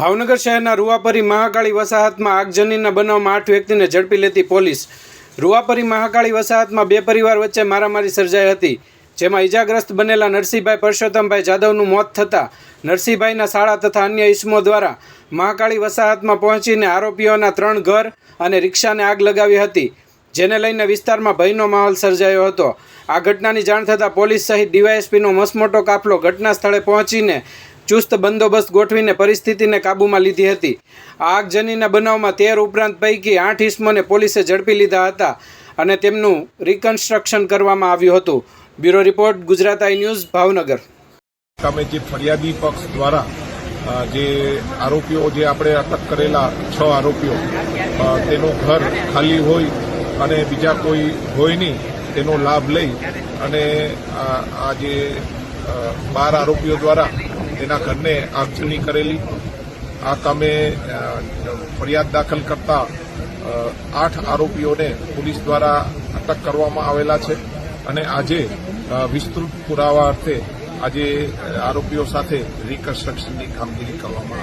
ભાવનગર શહેરના રૂવાપરી મહાકાળી વસાહતમાં આગજનીના બનાવમાં આઠ વ્યક્તિને ઝડપી લેતી પોલીસ. રૂવાપરી મહાકાળી વસાહતમાં બે પરિવાર વચ્ચે મારામારી સર્જાઈ હતી, જેમાં ઇજાગ્રસ્ત બનેલા નરસિંહભાઈ પરસોત્તમભાઈ જાદવનું મોત થતાં નરસિંહભાઈના શાળા તથા અન્ય ઇસમો દ્વારા મહાકાળી વસાહતમાં પહોંચીને આરોપીઓના ત્રણ ઘર અને રિક્ષાને આગ લગાવી હતી, જેને લઈને વિસ્તારમાં ભયનો માહોલ સર્જાયો હતો. આ ઘટનાની જાણ થતાં પોલીસ સહિત ડીવાયએસપીનો મસમોટો કાફલો ઘટના સ્થળે પહોંચીને ચુસ્ત બંદોબસ્ત ગોઠવીને પરિસ્થિતિને કાબૂમાં લીધી હતી. આ આગજનીના બનાવમાં તેર ઉપરાંત પૈકી આઠ ઇસમોને પોલીસે ઝડપી લીધા હતા અને તેમનું રિકન્સ્ટ્રક્શન કરવામાં આવ્યું હતું. Bureau report, Gujarat I news, Bhavnagar. તમે જે ફરિયાદી પક્ષ દ્વારા જે આરોપીઓ જે આપણે અટક કરેલા છ આરોપીઓ તેનું ઘર ખાલી હોય અને બીજા કોઈ હોય નહીં, તેનો લાભ લઈ અને આ જે બાર આરોપીઓ દ્વારા તેના ઘરને આગજણી કરેલી આ કામે ફરિયાદ દાખલ કરતા આઠ આરોપીઓને પોલીસ દ્વારા અટક કરવામાં આવેલા છે અને આજે વિસ્તૃત પુરાવા અર્થે આજે આરોપીઓ સાથે રિકન્સ્ટ્રક્શનની કામગીરી કરવામાં.